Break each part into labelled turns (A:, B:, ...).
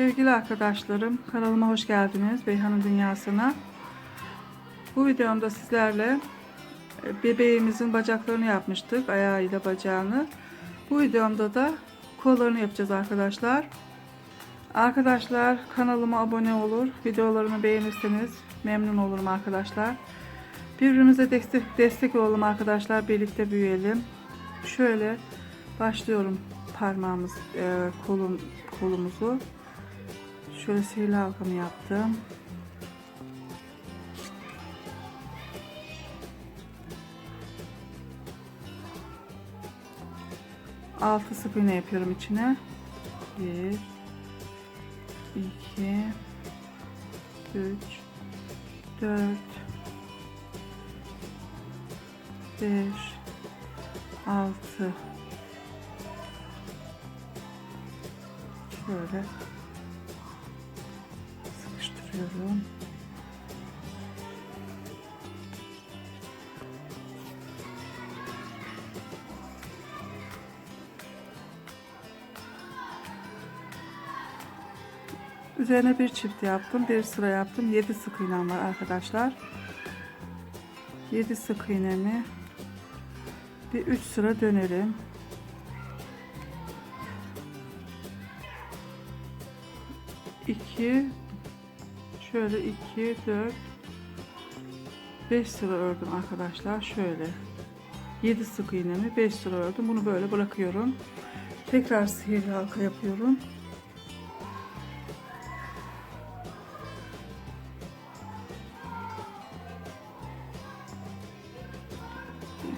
A: Sevgili arkadaşlarım, kanalıma hoş geldiniz. Beyhan'ın Dünyası'na. Bu videomda sizlerle e, bebeğimizin bacaklarını yapmıştık. Ayağıyla bacağını. Bu videomda da kollarını yapacağız arkadaşlar. Arkadaşlar kanalıma abone olur. Videolarımı beğenirseniz memnun olurum arkadaşlar. Birbirimize destek, destek olalım arkadaşlar. Birlikte büyüyelim. Şöyle başlıyorum parmağımız, e, kolum, kolumuzu. Şöyle sihirli halkamı yaptım. Altı sık iğne yapıyorum içine. Bir, iki, üç, dört, beş, altı. Şöyle sıkıştırıyorum. Üzerine bir çift yaptım. Bir sıra yaptım. 7 sık iğnem var arkadaşlar. 7 sık iğnemi bir 3 sıra dönerim. İki şöyle iki dört. Beş sıra ördüm arkadaşlar. Şöyle. 7 sık iğnemi 5 sıra ördüm. Bunu böyle bırakıyorum. Tekrar sihirli halka yapıyorum.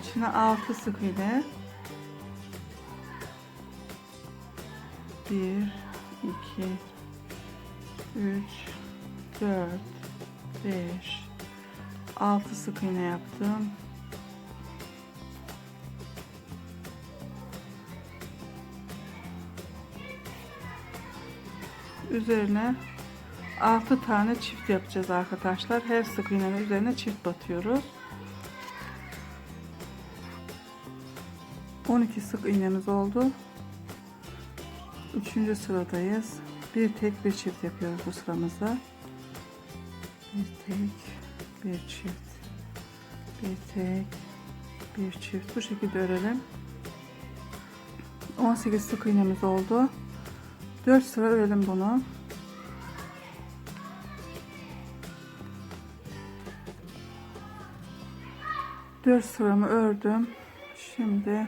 A: İçine 6 sık iğne. 1 2 3 4 5 6 sık iğne yaptım. Üzerine 6 tane çift yapacağız arkadaşlar. Her sık iğnenin üzerine çift batıyoruz. 12 sık iğnemiz oldu. Üçüncü sıradayız. Bir tek bir çift yapıyoruz bu sıramızda. Bir tek bir çift. Bir tek bir çift. Bu şekilde örelim. 18 sık iğnemiz oldu. 4 sıra örelim bunu. Dört sıramı ördüm. Şimdi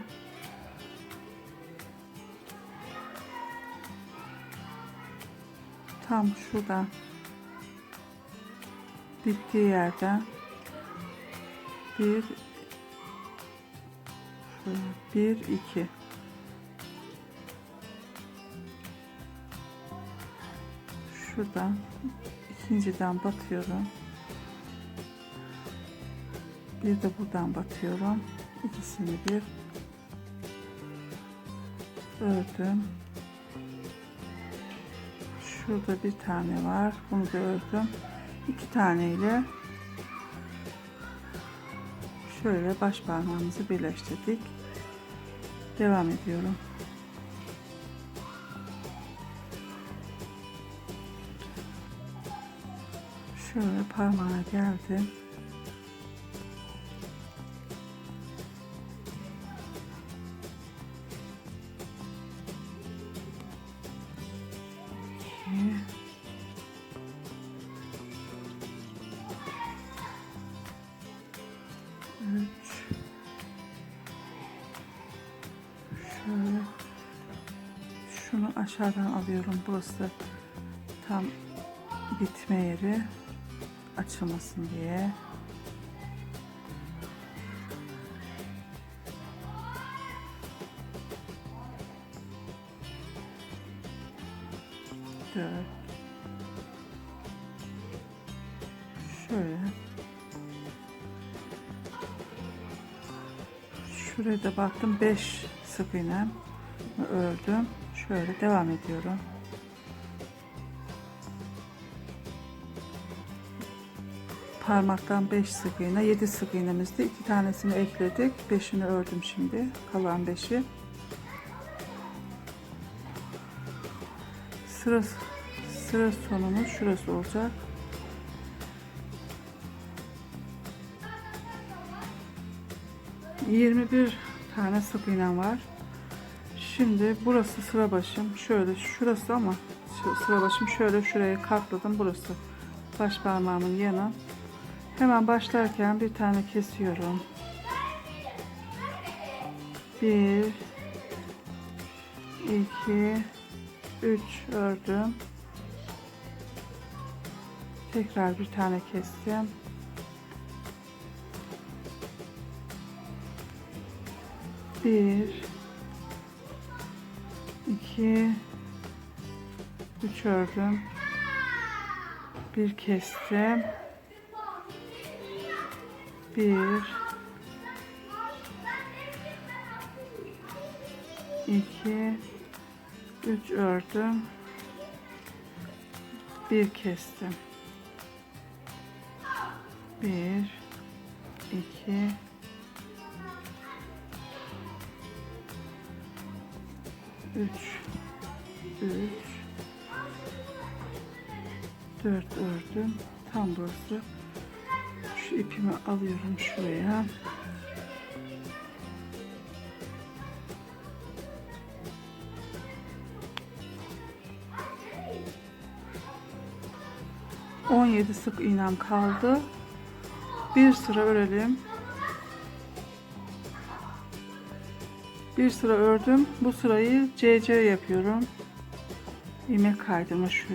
A: tam şurada bittiği yerden bir bir iki şuradan ikinciden batıyorum bir de buradan batıyorum ikisini bir ördüm Şurada bir tane var. Bunu da ördüm. İki tane ile şöyle baş parmağımızı birleştirdik. Devam ediyorum. Şöyle parmağa geldim. Şunu aşağıdan alıyorum. Burası tam bitme yeri açılmasın diye. Dört. Şöyle. Şuraya da baktım 5 sık iğne ördüm. Şöyle devam ediyorum. Parmaktan 5 sık iğne, 7 sık iğnemizde iki tanesini ekledik. 5'ini ördüm şimdi. Kalan 5'i. Sıra sıra sonumuz şurası olacak. Yirmi bir tane sık iğnem var. Şimdi burası sıra başım. Şöyle şurası ama sıra başım şöyle şuraya katladım. Burası baş parmağımın yanı. Hemen başlarken bir tane kesiyorum. Bir, iki, üç ördüm. Tekrar bir tane kestim. Bir, iki, üç ördüm. Bir kestim. Bir, iki, üç ördüm. Bir kestim. Bir, iki, üç, dört ördüm. Tam burası. Şu ipimi alıyorum şuraya. On yedi sık iğnem kaldı. Bir sıra örelim. Bir sıra ördüm. Bu sırayı CC yapıyorum. İlmek kaydırma şu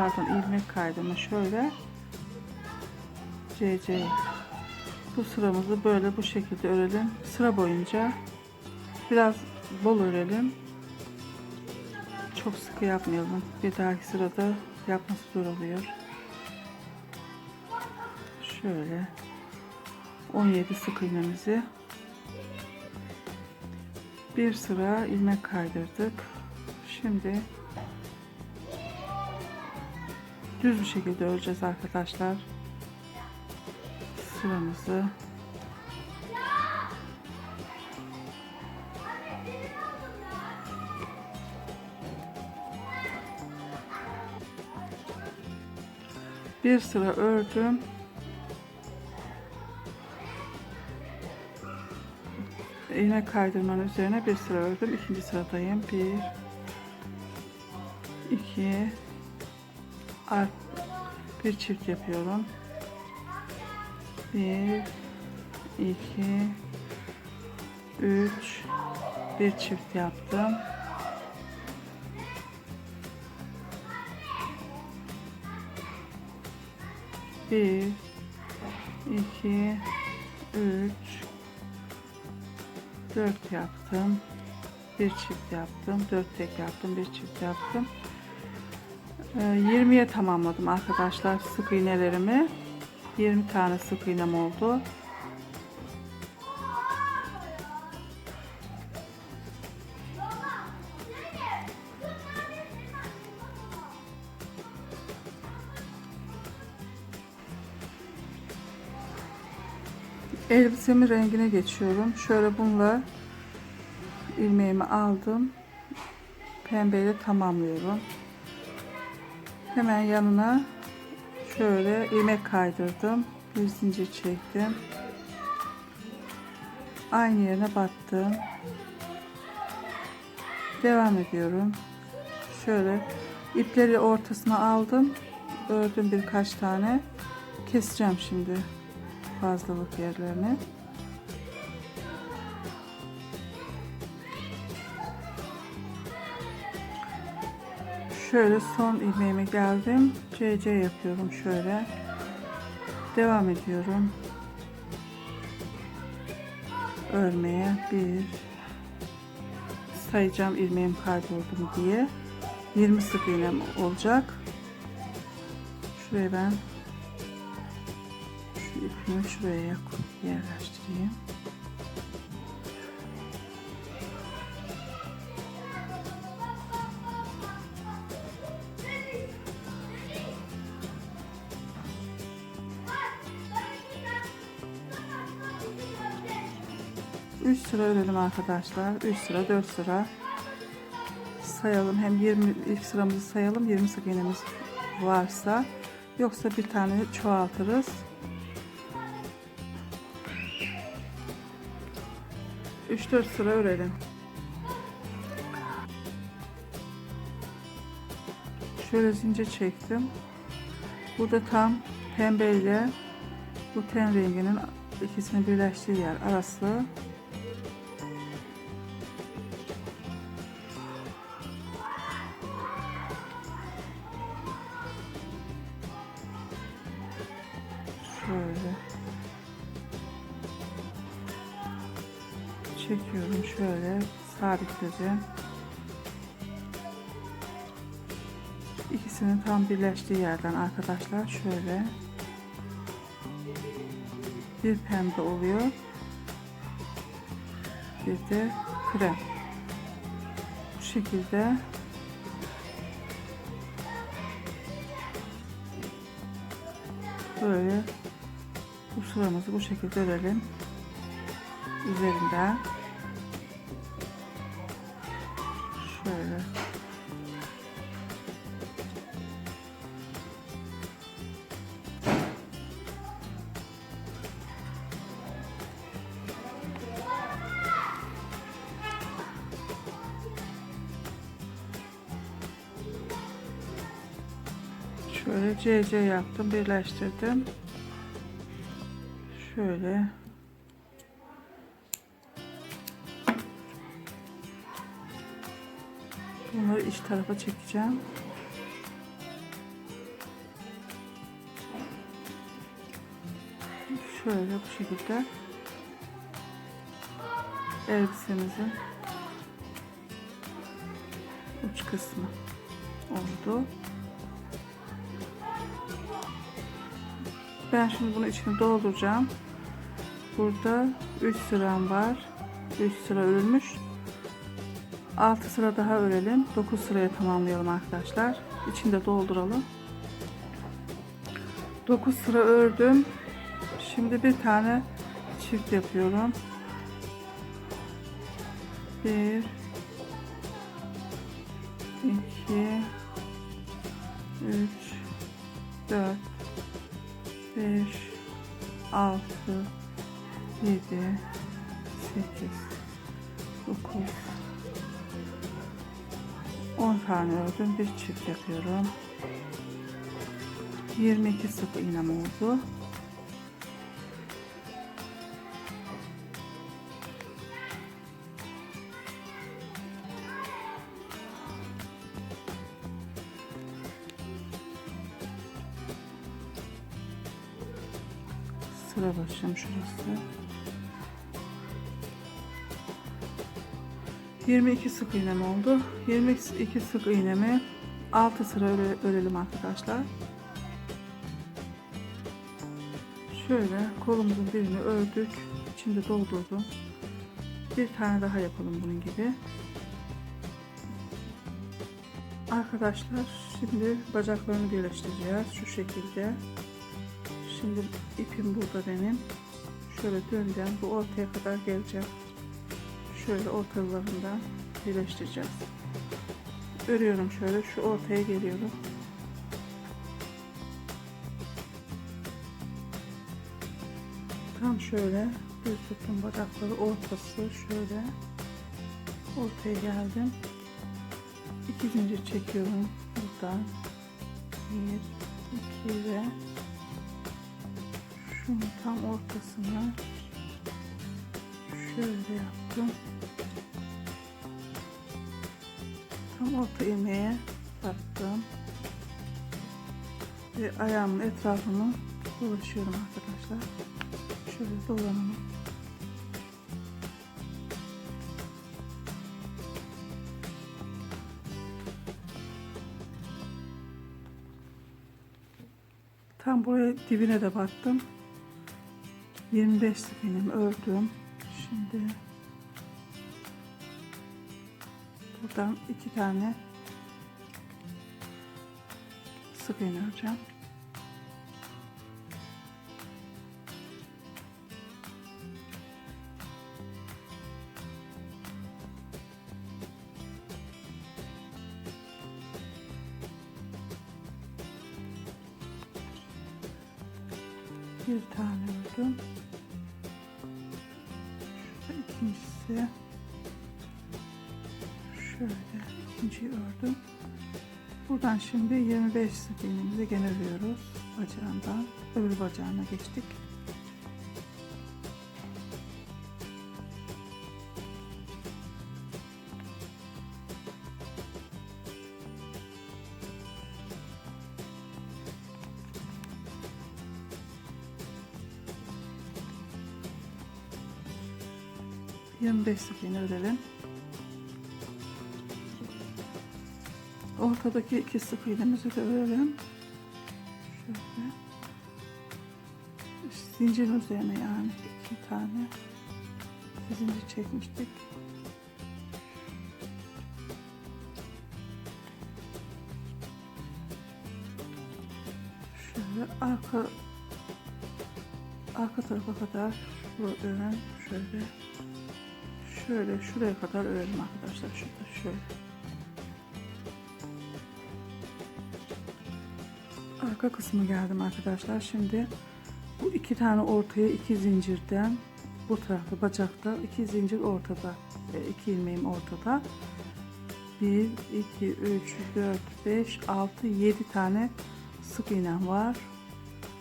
A: pardon ilmek kaydırma şöyle. CC bu sıramızı böyle bu şekilde örelim. Sıra boyunca biraz bol örelim. Çok sıkı yapmayalım. Bir dahaki sırada yapması zor oluyor. Şöyle 17 sık iğnemizi bir sıra ilmek kaydırdık. Şimdi düz bir şekilde öreceğiz arkadaşlar. Sıramızı. Bir sıra ördüm. İlmek kaydırmanın üzerine bir sıra ördüm. İkinci sıradayım. Bir iki art bir çift yapıyorum. Bir, iki, üç, bir çift yaptım. Bir, iki, üç, dört yaptım. Bir çift yaptım. Dört tek yaptım. Bir çift yaptım. 20'ye tamamladım arkadaşlar sık iğnelerimi. 20 tane sık iğnem oldu. Elbisemin rengine geçiyorum. Şöyle bununla ilmeğimi aldım. Pembeyle tamamlıyorum hemen yanına şöyle ilmek kaydırdım. Bir zincir çektim. Aynı yerine battım devam ediyorum. Şöyle ipleri ortasına aldım. Ördüm birkaç tane. Keseceğim şimdi fazlalık yerlerini şöyle son ilmeğime geldim. CC yapıyorum şöyle. Devam ediyorum. Örmeye bir sayacağım ilmeğim kayboldu mu diye. 20 sık iğnem olacak. Şuraya ben şu ipimi şuraya yerleştireyim Üç sıra örelim arkadaşlar. 3 sıra 4 sıra sayalım. Hem 20 ilk sıramızı sayalım. 20 sık iğnemiz varsa. Yoksa bir tane çoğaltırız. Üç dört sıra örelim. Şöyle zincir çektim. Burada tam pembe ile bu ten renginin ikisini birleştiği yer arası şöyle çekiyorum şöyle sabitledim. İkisinin tam birleştiği yerden arkadaşlar şöyle bir pembe oluyor bir de krem. Bu şekilde böyle sıramızı bu şekilde örelim üzerinden. Şöyle. Şöyle CC yaptım, birleştirdim. Şöyle. Bunları iç tarafa çekeceğim. Şöyle bu şekilde elbisemizin uç kısmı oldu. Ben şimdi bunu içine dolduracağım. Burada 3 sıram var. 3 sıra örülmüş. 6 sıra daha örelim. 9 sıraya tamamlayalım arkadaşlar. İçinde dolduralım. 9 sıra ördüm. Şimdi bir tane çift yapıyorum. 1 2 3 4 5 6 7 8 9 10 tane ördüm bir çift yapıyorum. 22 sık iğnem oldu sıra başım şurası. 22 sık iğnem oldu. 22 sık iğnemi 6 sıra öre, örelim arkadaşlar. Şöyle kolumuzun birini ördük içinde doldurdum. Bir tane daha yapalım bunun gibi. Arkadaşlar şimdi bacaklarını birleştireceğiz şu şekilde Şimdi ipim burada benim. Şöyle döneceğim. Bu ortaya kadar geleceğim. Şöyle ortalarından birleştireceğiz. Örüyorum şöyle. Şu ortaya geliyorum. Tam şöyle düz tuttum bacakları ortası şöyle ortaya geldim. İki zincir çekiyorum buradan. Bir, iki ve şunu tam ortasına şöyle yaptım. Tam orta ilmeğe battım. Ve ayağımın etrafını dolaşıyorum arkadaşlar. Şöyle dolanımı. Tam buraya dibine de battım. 25 sık iğnemi ördüm. Şimdi buradan iki tane sık iğne. Buradan şimdi 25 sık iğnemizi gene örüyoruz. Bacağından öbür bacağına geçtik. Beş sık iğne örelim. Ortadaki iki sık iğnemizi de örelim. Şöyle. Zincirin üzerine yani iki tane zincir çekmiştik. Şöyle arka arka tarafa kadar bu ön şöyle şöyle şuraya kadar örelim arkadaşlar şurada şöyle. Arka kısmı geldim arkadaşlar. Şimdi bu iki tane ortaya iki zincirden bu tarafta bacakta iki zincir ortada. E, iki ilmeğim ortada. 1, 2, 3, 4, 5, 6, 7 tane sık iğnem var.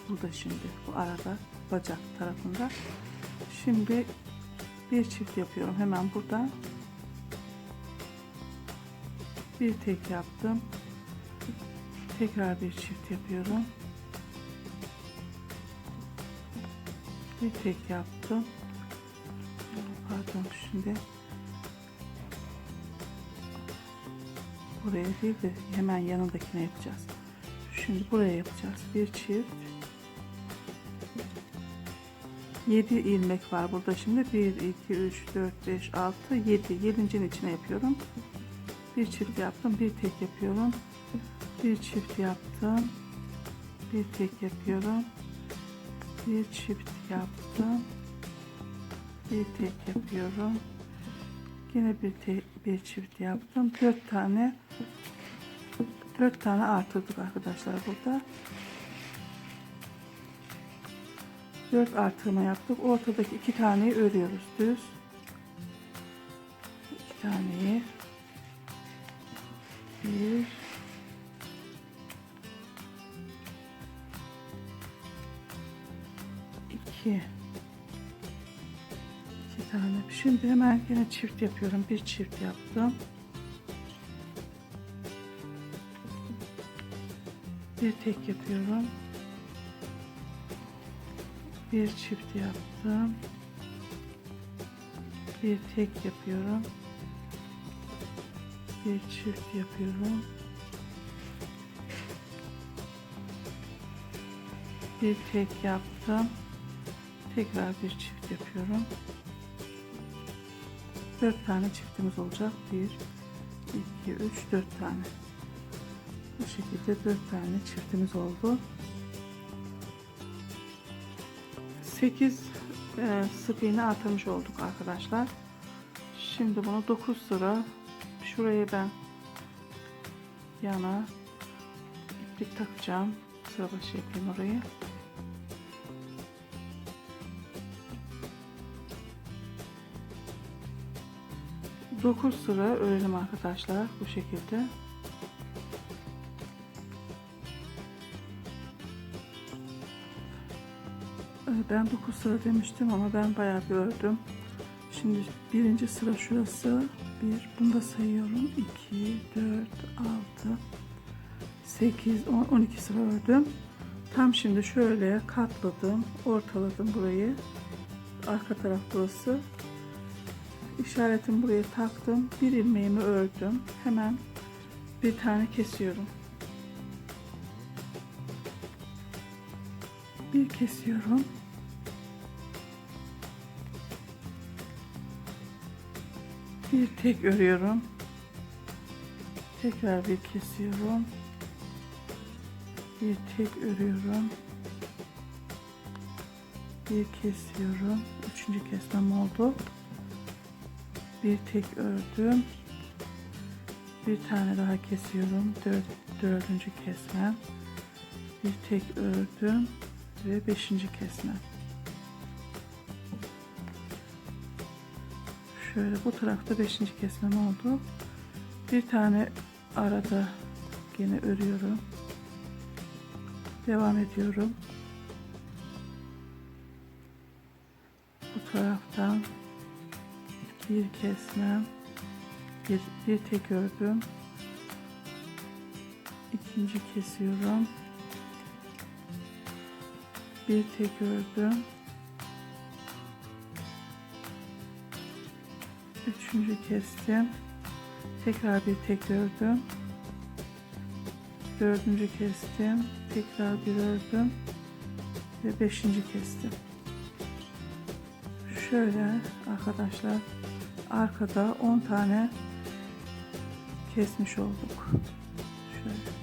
A: Burada şimdi bu arada bacak tarafında. Şimdi bir çift yapıyorum hemen burada. Bir tek yaptım. Tekrar bir çift yapıyorum. Bir tek yaptım. Pardon şimdi buraya değil de hemen yanındakine yapacağız. Şimdi buraya yapacağız. Bir çift. 7 ilmek var burada şimdi. 1, 2, 3, 4, 5, 6, 7. 7'nin içine yapıyorum. Bir çift yaptım. Bir tek yapıyorum bir çift yaptım. Bir tek yapıyorum. Bir çift yaptım. Bir tek yapıyorum. Yine bir tek bir çift yaptım. Dört tane dört tane artırdık arkadaşlar burada. Dört artırma yaptık. Ortadaki iki taneyi örüyoruz. Düz. İki taneyi. Bir 2 2 tane. Şimdi hemen yine çift yapıyorum. Bir çift yaptım. Bir tek yapıyorum. Bir çift yaptım. Bir tek yapıyorum. Bir çift yapıyorum. Bir tek yaptım tekrar bir çift yapıyorum. 4 tane çiftimiz olacak. 1 2 3 4 tane. Bu şekilde 4 tane çiftimiz oldu. 8 e, sık iğne atmış olduk arkadaşlar. Şimdi bunu 9 sıra şuraya ben yana iplik takacağım. Sıra başı yapayım orayı 9 sıra örelim arkadaşlar bu şekilde. Ee, Ben 9 sıra demiştim ama ben bayağı bir ördüm. Şimdi birinci sıra şurası. 1. Bunu da sayıyorum. 2, 4, 6, 8, 10, 12 sıra ördüm. Tam şimdi şöyle katladım. Ortaladım burayı. Arka taraf burası işaretimi buraya taktım. Bir ilmeğimi ördüm. Hemen bir tane kesiyorum. Bir kesiyorum. Bir tek örüyorum. Tekrar bir kesiyorum. Bir tek örüyorum. Bir kesiyorum. Üçüncü kesmem oldu bir tek ördüm bir tane daha kesiyorum Dört, dördüncü kesmem bir tek ördüm ve beşinci kesme. Şöyle bu tarafta beşinci kesmem oldu. Bir tane arada yine örüyorum. Devam ediyorum. Bu taraftan bir kesmem, bir, bir tek ördüm. İkinci kesiyorum. Bir tek ördüm. Üçüncü kestim. Tekrar bir tek ördüm. Dördüncü kestim. Tekrar bir ördüm. Ve beşinci kestim. Şöyle arkadaşlar arkada 10 tane kesmiş olduk. Şöyle.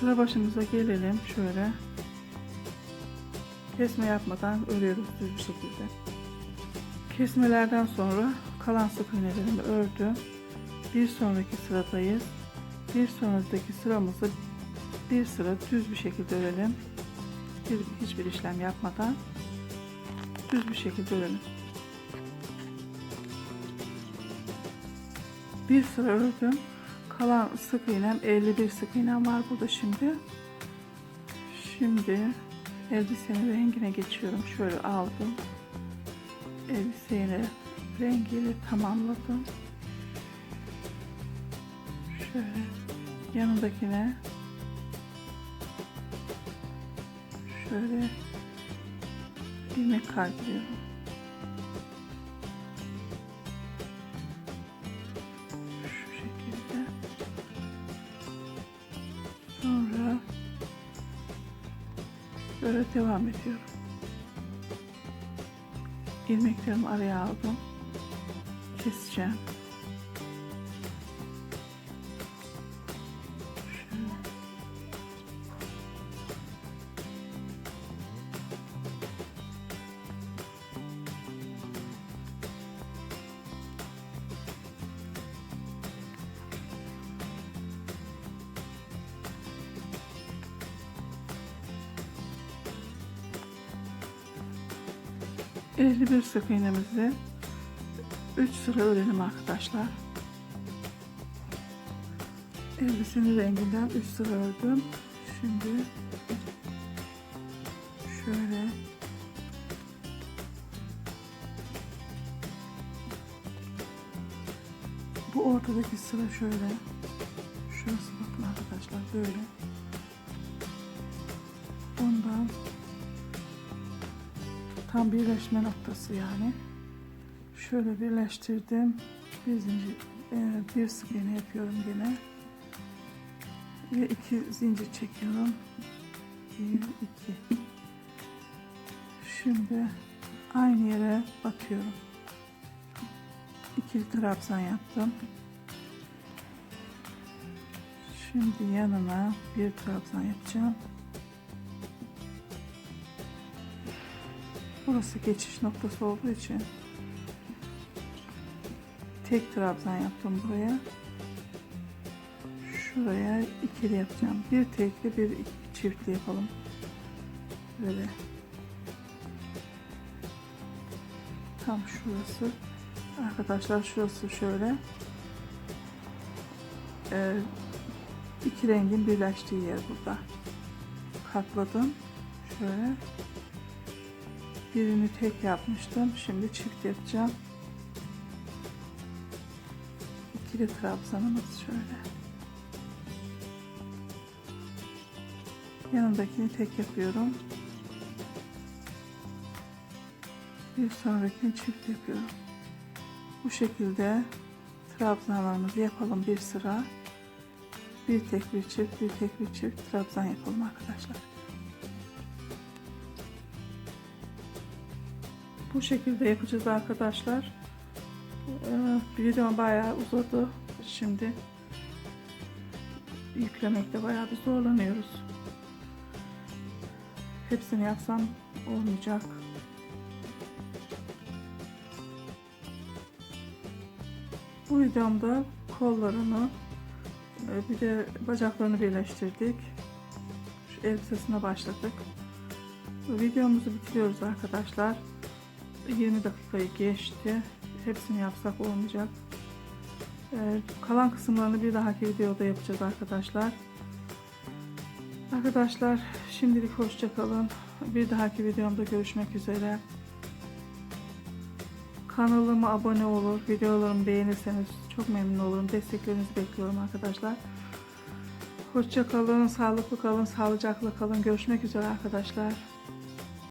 A: Sıra başımıza gelelim şöyle. Kesme yapmadan örüyoruz düz bir şekilde. Kesmelerden sonra kalan sık iğnelerimi ördüm. Bir sonraki sıradayız. Bir sonraki sıramızı bir sıra düz bir şekilde örelim. Bir, hiçbir işlem yapmadan düz bir şekilde örelim. Bir sıra ördüm. Kalan sık iğnem 51 sık iğnem var burada şimdi. Şimdi elbisenin rengine geçiyorum. Şöyle aldım. Elbiseyle rengiyle tamamladım. Şöyle yanındakine şöyle ilmek kaydırıyorum. Şu şekilde. Sonra böyle devam ediyorum. İlmeklerimi araya aldım. Keseceğim. 51 sık iğnemizi 3 sıra örelim arkadaşlar. 50'sini renginden 3 sıra ördüm. Şimdi şöyle bu ortadaki sıra şöyle tam birleşme noktası yani. Şöyle birleştirdim. Bir zincir e, bir sık iğne yapıyorum yine ve iki zincir çekiyorum. Bir iki. Şimdi aynı yere batıyorum ikili trabzan yaptım. Şimdi yanına bir trabzan yapacağım Burası geçiş noktası olduğu için tek trabzan yaptım buraya. Şuraya ikili yapacağım. Bir tekli bir çiftli yapalım. Böyle. Tam şurası. Arkadaşlar şurası şöyle. Ee, iki rengin birleştiği yer burada. Katladım. Şöyle. Birini tek yapmıştım. Şimdi çift yapacağım. İkili trabzanımız şöyle. Yanındakini tek yapıyorum. Bir sonrakini çift yapıyorum. Bu şekilde trabzanlarımızı yapalım bir sıra. Bir tek bir çift, bir tek bir çift trabzan yapalım arkadaşlar. Bu şekilde yapacağız arkadaşlar. Videom bayağı uzadı. Şimdi yüklemekte bayağı bir zorlanıyoruz. Hepsini yapsam olmayacak. Bu videomda kollarını Ee, Bir de bacaklarını birleştirdik. Şu elbisesine başladık. Videomuzu bitiriyoruz arkadaşlar. 20 dakikayı geçti. Hepsini yapsak olmayacak. Ee, kalan kısımlarını bir dahaki videoda yapacağız arkadaşlar. Arkadaşlar şimdilik hoşça kalın. Bir dahaki videomda görüşmek üzere. Kanalıma abone olur, videolarımı beğenirseniz çok memnun olurum. Desteklerinizi bekliyorum arkadaşlar. Hoşça kalın, sağlıklı kalın, sağlıcakla kalın. Görüşmek üzere arkadaşlar.